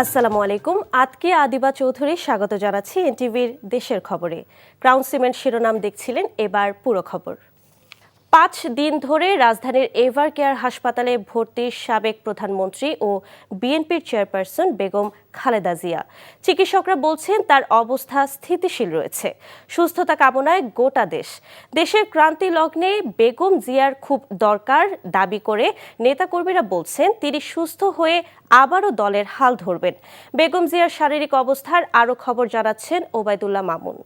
আসসালামু আলাইকুম। আজকে আদিবা চৌধুরী স্বাগত জানাচ্ছি এনটিভির দেশের খবরে। ক্রাউন সিমেন্ট শিরোনাম দেখছিলেন এবার পুরো খবর। পাঁচ দিন ধরে রাজধানীর এভার কেয়ার হাসপাতালে ভর্তি সাবেক প্রধানমন্ত্রী ও বিএনপির চেয়ারপারসন বেগম খালেদা জিয়া। চিকিৎসকরা বলছেন তার অবস্থা স্থিতিশীল রয়েছে। সুস্থতা কামনায় গোটা দেশ। দেশের ক্রান্তি লগ্নে বেগম জিয়ার খুব দরকার দাবি করে নেতাকর্মীরা বলছেন তিনি সুস্থ হয়ে আবারও দলের হাল ধরবেন। বেগম জিয়ার শারীরিক অবস্থার আরও খবর জানাচ্ছেন ওবায়দুল্লাহ মামুন।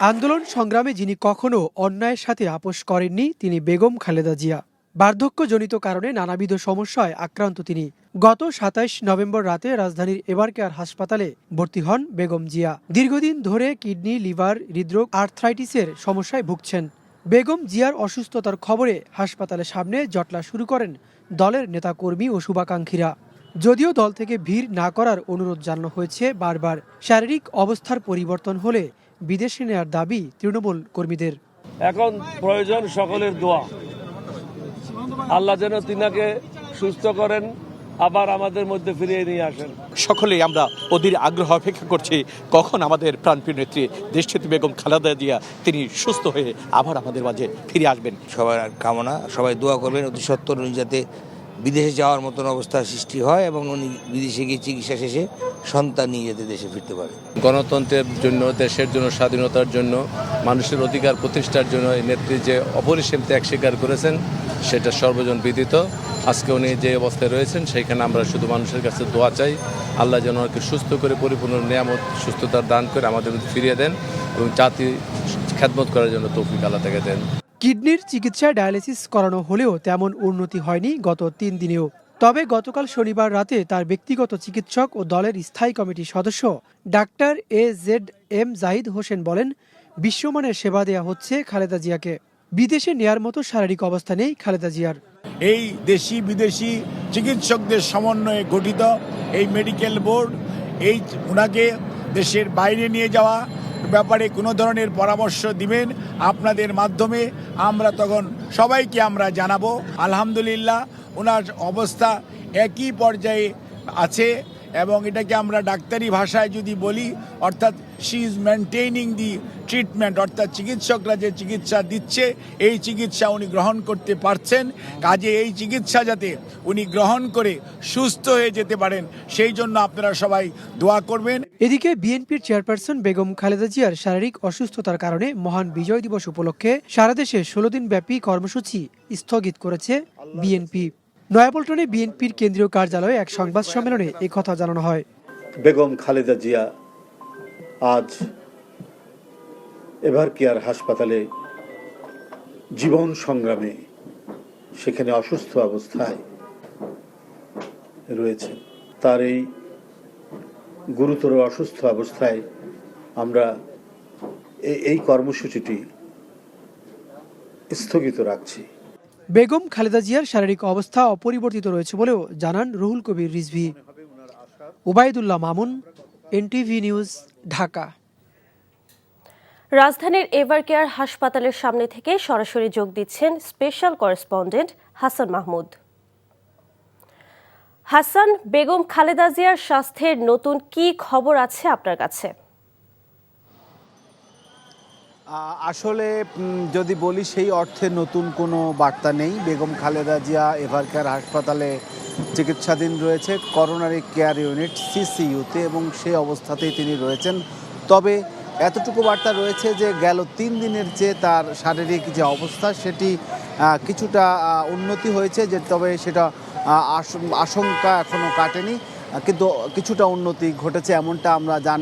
আন্দোলন সংগ্রামে যিনি কখনো অন্যায়ের সাথে আপোষ করেননি, তিনি বেগম খালেদা জিয়া। বার্ধক্যজনিত কারণে নানাবিধ সমস্যায় আক্রান্ত তিনি। গত সাতাইশ নভেম্বর রাতে রাজধানীর এবারকেয়ার হাসপাতালে ভর্তি হন বেগম জিয়া। দীর্ঘদিন ধরে কিডনি, লিভার, হৃদরোগ, আর্থ্রাইটিসের সমস্যায় ভুগছেন। বেগম জিয়ার অসুস্থতার খবরে হাসপাতালের সামনে জটলা শুরু করেন দলের নেতাকর্মী ও শুভাকাঙ্ক্ষীরা। যদিও দল থেকে ভিড় না করার অনুরোধ জানানো হয়েছে বারবার। শারীরিক অবস্থার পরিবর্তন হলে বিদেশে নেওয়ার দাবি তৃণমূল কর্মীদের। এখন প্রয়োজন সকলের দোয়া। আল্লাহ যেন তিনাকে সুস্থ করেন আবার আমাদের মধ্যে ফিরিয়ে নিয়ে আসেন। সকলেই আমরা অধীর আগ্রহ অপেক্ষা করছি কখন আমাদের প্রাণপ্রিয় নেত্রী দেশনেত্রী বেগম খালেদা জিয়া তিনি সুস্থ হয়ে আবার আমাদের মাঝে ফিরে আসবেন। সবার কামনা সবাই দোয়া করবেন অতি সত্তর যাতে বিদেশে যাওয়ার মতন অবস্থার সৃষ্টি হয় এবং উনি বিদেশে গিয়ে চিকিৎসা শেষে সন্তান নিয়ে যেতে দেশে ফিরতে পারে গণতন্ত্রের জন্য, দেশের জন্য, স্বাধীনতার জন্য, মানুষের অধিকার প্রতিষ্ঠার জন্য এই নেত্রী যে অপরিসীম ত্যাগ স্বীকার করেছেন, সেটা সর্বজন বিদিত। আজকে উনি যে অবস্থায় রয়েছেন সেইখানে আমরা শুধু মানুষের কাছে দোয়া চাই, আল্লাহ যেন ওনাকে সুস্থ করে, পরিপূর্ণ নিয়ামত, সুস্থতার দান করে আমাদের ফিরিয়ে দেন এবং জাতি খ্যাতমত করার জন্য তৌফিক আল্লাহ তাকে দেন। কিডনির চিকিৎসায় ডায়ালিসিস করানো হলেও তেমন উন্নতি হয়নি গত তিন দিনেও। তবে গতকাল শনিবার রাতে তার ব্যক্তিগত চিকিৎসক ও দলের স্থায়ী কমিটির সদস্য doctor A Z M Zahid Hossain বলেন, বিশ্বমানের সেবা দেয়া হচ্ছে খালেদা জিয়াকে। বিদেশে নেয়ার মতো শারীরিক অবস্থা নেই খালেদা জিয়ার। এই দেশি বিদেশি চিকিৎসকদের সমন্বয়ে গঠিত এই মেডিকেল বোর্ড, এই ওনাকে দেশের বাইরে নিয়ে যাওয়া ব্যাপারে কোনো ধরনের পরামর্শ দিবেন আপনাদের মাধ্যমে, আমরা তখন সবাইকে আমরা জানাব। আলহামদুলিল্লাহ, ওনার অবস্থা একই পর্যায়ে আছে। এবং এটাকে আমরা ডাক্তারি ভাষায় যদি বলি, অর্থাৎ she is maintaining the treatment অর্থাৎ চিকিৎসকরা যে চিকিৎসা দিচ্ছে, এই চিকিৎসা উনি গ্রহণ করতে পারছেন। কাজে এই চিকিৎসা যাতে উনি গ্রহণ করে সুস্থ হয়ে যেতে পারেন, সেই জন্য আপনারা সবাই দোয়া করবেন। এদিকে বিএনপির চেয়ারপারসন বেগম খালেদা জিয়ার শারীরিক অসুস্থতার কারণে মহান বিজয় দিবস উপলক্ষে সারা দেশে ষোলো দিন ব্যাপী কর্মসূচি স্থগিত করেছে বিএনপি। নয়াপল্টনে বিএনপির কেন্দ্রীয় কার্যালয়ে এক সংবাদ সম্মেলনে এই কথা জানানো হয়। বেগম খালেদা জিয়া আজ এভার কেয়ার হাসপাতালে জীবন সংগ্রামে সেখানে অসুস্থ অবস্থায় রয়েছে তার এই গুরুতর অসুস্থ অবস্থায় আমরা এই কর্মসূচিটি স্থগিত রাখছি। বেগম খালেদা জিয়ার শারীরিক অবস্থা অপরিবর্তিত রয়েছে বলেও জানান Ruhul Kabir Rizvi. Obaidullah Mamun, NTV news, Dhaka. রাজধানীর এভারকেয়ার হাসপাতালের সামনে থেকে সরাসরি যোগ দিচ্ছেন স্পেশাল করেসপন্ডেন্ট হাসান মাহমুদ। হাসান, বেগম খালেদা জিয়ার স্বাস্থ্যের নতুন কি খবর আছে আপনার কাছে? আসলে যদি বলি সেই অর্থে নতুন কোনো বার্তা নেই। বেগম খালেদা জিয়া এভারকেয়ার হাসপাতালে চিকিৎসাধীন রয়েছে, করোনারি কেয়ার ইউনিট, সিসিইউতে, এবং সেই অবস্থাতেই তিনি রয়েছেন। তবে এতটুকু বার্তা রয়েছে যে, গেল তিন দিনের যে তার শারীরিক যে অবস্থা, সেটি কিছুটা উন্নতি হয়েছে যে, তবে সেটা আশঙ্কা এখনও কাটেনি। কিন্তু কিছুটা উন্নতি ঘটেছে এমনটা আমরা জান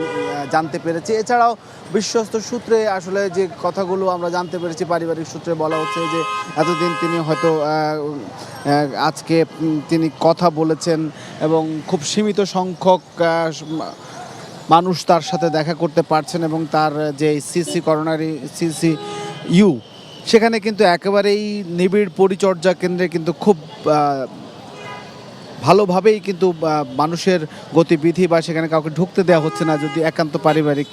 জানতে পেরেছি। এছাড়াও বিশ্বস্ত সূত্রে আসলে যে কথাগুলো আমরা জানতে পেরেছি, পারিবারিক সূত্রে বলা হচ্ছে যে এতদিন তিনি হয়তো আজকে তিনি কথা বলেছেন এবং খুব সীমিত সংখ্যক মানুষ তার সাথে দেখা করতে পারছেন এবং তার যে সিসি করোনারি সিসি ইউ সেখানে কিন্তু একেবারেই নিবিড় পরিচর্যা কেন্দ্রে কিন্তু খুব ভালোভাবেই কিন্তু মানুষের গতিবিধি বা সেখানে কাউকে ঢুকতে দেওয়া হচ্ছে না যদি একান্ত পারিবারিক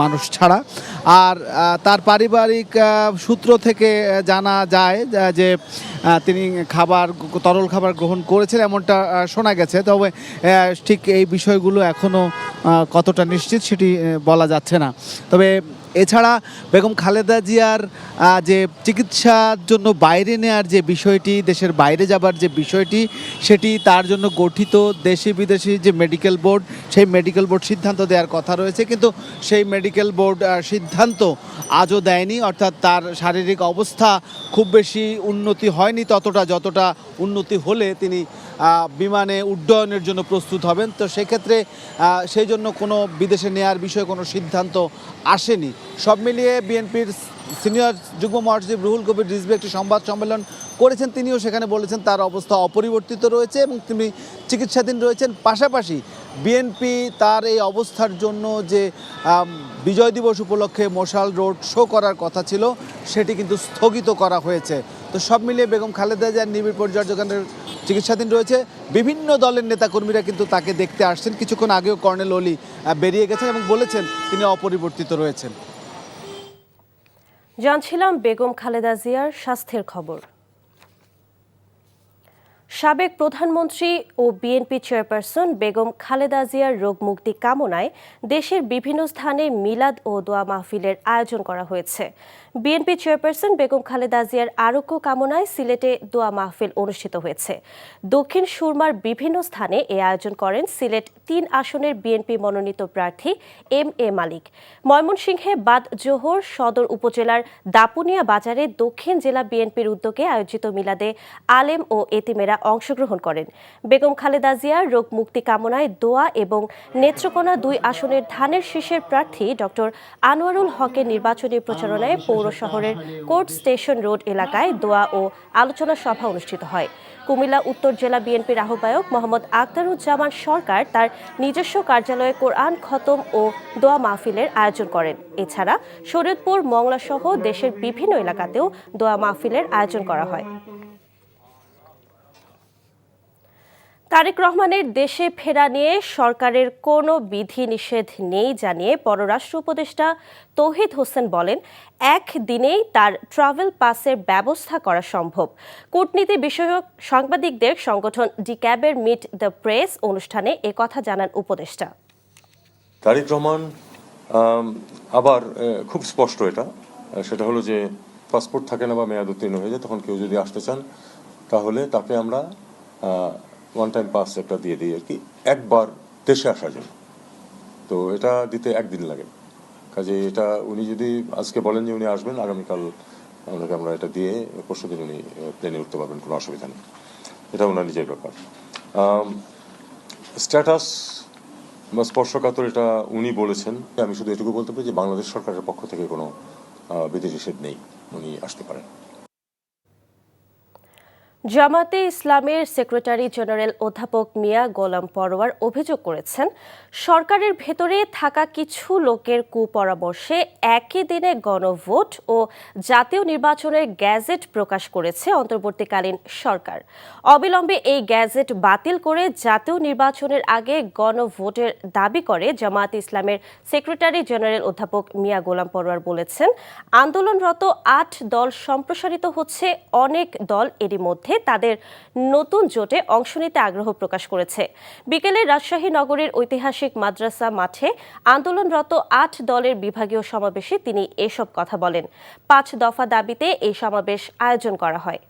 মানুষ ছাড়া। আর তার পারিবারিক সূত্র থেকে জানা যায় যে তিনি খাবার, তরল খাবার গ্রহণ করেছেন এমনটা শোনা গেছে। তবে ঠিক এই বিষয়গুলো এখনও কতটা নিশ্চিত সেটি বলা যাচ্ছে না। তবে এছাড়া বেগম খালেদা জিয়ার যে চিকিৎসার জন্য বাইরে নেয়ার যে বিষয়টি, দেশের বাইরে যাবার যে বিষয়টি, সেটি তার জন্য গঠিত দেশি বিদেশি যে মেডিকেল বোর্ড সেই মেডিকেল বোর্ড সিদ্ধান্ত দেওয়ার কথা রয়েছে। কিন্তু সেই মেডিকেল বোর্ড সিদ্ধান্ত আজও দেয়নি, অর্থাৎ তার শারীরিক অবস্থা খুব বেশি উন্নতি হয়নি, ততটা যতটা উন্নতি হলে তিনি বিমানে উড্ডয়নের জন্য প্রস্তুত হবেন। তো সেক্ষেত্রে সেই জন্য কোনো বিদেশে নেয়ার বিষয়ে কোনো সিদ্ধান্ত আসেনি। সব মিলিয়ে বিএনপির সিনিয়র যুগ্ম মহাসচিব রুহুল কবির রিজভি একটি সংবাদ সম্মেলন করেছেন। তিনিও সেখানে বলেছেন তার অবস্থা অপরিবর্তিত রয়েছে এবং তিনি চিকিৎসাধীন রয়েছেন। পাশাপাশি বিএনপি তার এই অবস্থার জন্য যে বিজয় দিবস উপলক্ষে মশাল রোড শো করার কথা ছিল, সেটি কিন্তু স্থগিত করা হয়েছে। তো সব মিলিয়ে বেগম খালেদা জিয়ার নিবিড় পর্যালোচনার চিকিৎসাধীন রয়েছে। বিভিন্ন দলের নেতাকর্মীরা কিন্তু তাকে দেখতে আসছেন। কিছুক্ষণ আগেও কর্নেল অলি বেরিয়ে গেছেন এবং বলেছেন তিনি অপরিবর্তিত রয়েছেন। জানছিলাম বেগম খালেদা জিয়ার স্বাস্থ্যের খবর। সাবেক প্রধানমন্ত্রী ও বিএনপি চেয়ারপারসন বেগম খালেদা জিয়ার রোগ মুক্তি কামনায় দেশের বিভিন্ন স্থানে মিলাদ ও দোয়া মাহফিলের আয়োজন করা হয়েছে। বিএনপি চেয়ারপারসন বেগম খালেদা জিয়ার আরোগ্য কামনায় সিলেটে দোয়া মাহফিল অনুষ্ঠিত হয়েছে। দক্ষিণ সুরমার বিভিন্ন স্থানে এ আয়োজন করেন সিলেট তিন আসনের বিএনপি মনোনীত প্রার্থী এম এ মালিক। ময়মনসিংহে বাদ জোহর সদর উপজেলার দাপুনিয়া বাজারে দক্ষিণ জেলা বিএনপির উদ্যোগে আয়োজিত মিলাদে আলেম ও এতিমেরা অংশগ্রহণ করেন। বেগম খালেদা জিয়ার রোগ মুক্তি কামনায় দোয়া এবং নেত্রকোনা দুই আসনের ধানের শীষের প্রার্থী ডক্টর আনোয়ারুল হকের নির্বাচনী প্রচারণায় পৌর শহরের কোর্ট স্টেশন রোড এলাকায় দোয়া ও আলোচনা সভা অনুষ্ঠিত হয়। কুমিল্লা, উত্তর জেলা বিএনপির আহ্বায়ক মোহাম্মদ আখতারুজ্জামান সরকার তার নিজস্ব কার্যালয়ে কোরআন খতম ও দোয়া মাহফিলের আয়োজন করেন। এছাড়া শরীয়তপুর মংলাসহ দেশের বিভিন্ন এলাকাতেও দোয়া মাহফিলের আয়োজন করা হয়। তারেক রহমানের দেশে ফেরা নিয়ে সরকারের কোনো বিধি নিষেধ নেই জানিয়ে পররাষ্ট্র উপদেষ্টা তৌহিদ হোসেন বলেন, এক দিনেই তার ট্রাভেল পাসের ব্যবস্থা করা সম্ভব। কূটনীতি বিষয়ক সাংবাদিকদের সংগঠন ডি ক্যাবের মিট দ্য প্রেস অনুষ্ঠানে একথা জানান উপদেষ্টা। তারিক রহমান আবার খুব স্পষ্ট এটা। সেটা হলো যে পাসপোর্ট থাকে না বা মেয়াদ উত্তীর্ণ হয়ে যায়, তখন কেউ যদি আসতে চান, তাহলে তাকে আমরা ওয়ান টাইম পাস একটা দিয়ে দিই আর কি। একবার দেশে আসার জন্য। তো এটা দিতে একদিন লাগে। কাজে এটা উনি যদি আজকে বলেন যে উনি আসবেন, আগামীকাল ওনাকে আমরা এটা দিয়ে পরশু দিন উনি প্লেনে উঠতে পারবেন, কোনো অসুবিধা নেই। এটা ওনার নিজের ব্যাপার। স্ট্যাটাস বা স্পর্শকাতর এটা উনি বলেছেন। আমি শুধু এটুকু বলতে পারি যে বাংলাদেশ সরকারের পক্ষ থেকে কোনো বিধি নিষেধ নেই। উনি আসতে পারেন। জামাতে ইসলামের সেক্রেটারি জেনারেল অধ্যাপক মিয়া গোলাম পরোয়ার অভিযোগ করেছেন, সরকারের ভেতরে থাকা কিছু লোকের কুপরামর্শে একই দিনে গণভোট ও জাতীয় নির্বাচনের গ্যাজেট প্রকাশ করেছে অন্তর্বর্তীকালীন সরকার। অবিলম্বে এই গ্যাজেট বাতিল করে জাতীয় নির্বাচনের আগে গণভোটের দাবি করে জামায়াত ইসলামের সেক্রেটারি জেনারেল অধ্যাপক মিয়া গোলাম পরোয়ার বলেছেন, আন্দোলনরত আট দল সম্প্রসারিত হচ্ছে, অনেক দল এরই মধ্যে তাদের নতুন জোটে অংশ নিতে আগ্রহ প্রকাশ করেছে। বিকেলে রাজশাহী নগরের ঐতিহাসিক মাদ্রাসা মাঠে আন্দোলনরত আট দলের বিভাগীয় সমাবেশে তিনি এসব কথা বলেন। পাঁচ দফা দাবিতে এই সমাবেশ আয়োজন করা হয়।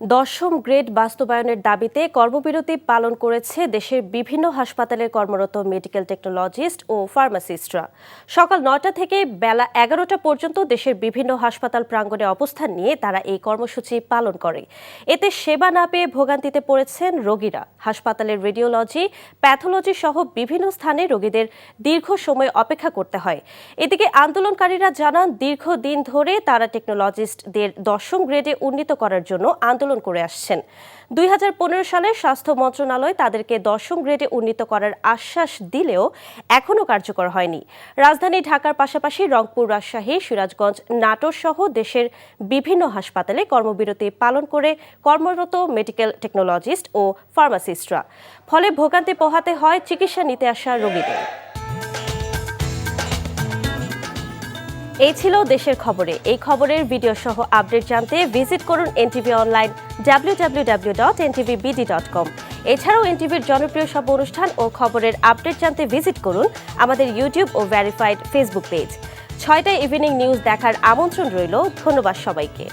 দশম গ্রেড বাস্তবায়নের দাবিতে কর্মবিরতি পালন করেছে দেশের বিভিন্ন হাসপাতালের কর্মরত মেডিকেল টেকনোলজিস্ট ও ফার্মাসিস্টরা। সকাল নয়টা থেকে বেলা এগারোটা পর্যন্ত দেশের বিভিন্ন হাসপাতাল প্রাঙ্গণে অবস্থান নিয়ে তারা এই কর্মসূচি পালন করে। এতে সেবা না পেয়ে ভোগান্তিতে পড়েছেন রোগীরা। হাসপাতালের রেডিওলজি, প্যাথোলজি সহ বিভিন্ন স্থানে রোগীদের দীর্ঘ সময় অপেক্ষা করতে হয়। এদিকে আন্দোলনকারীরা জানান, দীর্ঘদিন ধরে তারা টেকনোলজিস্টদের দশম গ্রেডে উন্নীত করার জন্য আন্দোলন পালন করে আসছেন। দুই সালে স্বাস্থ্য মন্ত্রণালয় তাদেরকে দশম গ্রেডে উন্নীত করার আশ্বাস দিলেও এখনও কার্যকর হয়নি। রাজধানী ঢাকার পাশাপাশি রংপুর, রাজশাহী, সিরাজগঞ্জ, নাটোর সহ দেশের বিভিন্ন হাসপাতালে কর্মবিরতি পালন করে কর্মরত মেডিকেল টেকনোলজিস্ট ও ফার্মাসিস্টরা ফলে ভোগান্তি পোহাতে হয় চিকিৎসা নিতে আসা রোগীদের। এই ছিল দেশের খবরে। এই খবরের ভিডিও সহ আপডেট জানতে ভিজিট করুন এনটিভি অনলাইন কম এছাড়াও এনটিভির জনপ্রিয় সব অনুষ্ঠান ও খবরের আপডেট জানতে ভিজিট করুন আমাদের ইউটিউব ও ভ্যারিফাইড ফেসবুক পেজ ছয়টায় ইভিনিং নিউজ দেখার আমন্ত্রণ রইল। ধন্যবাদ সবাইকে।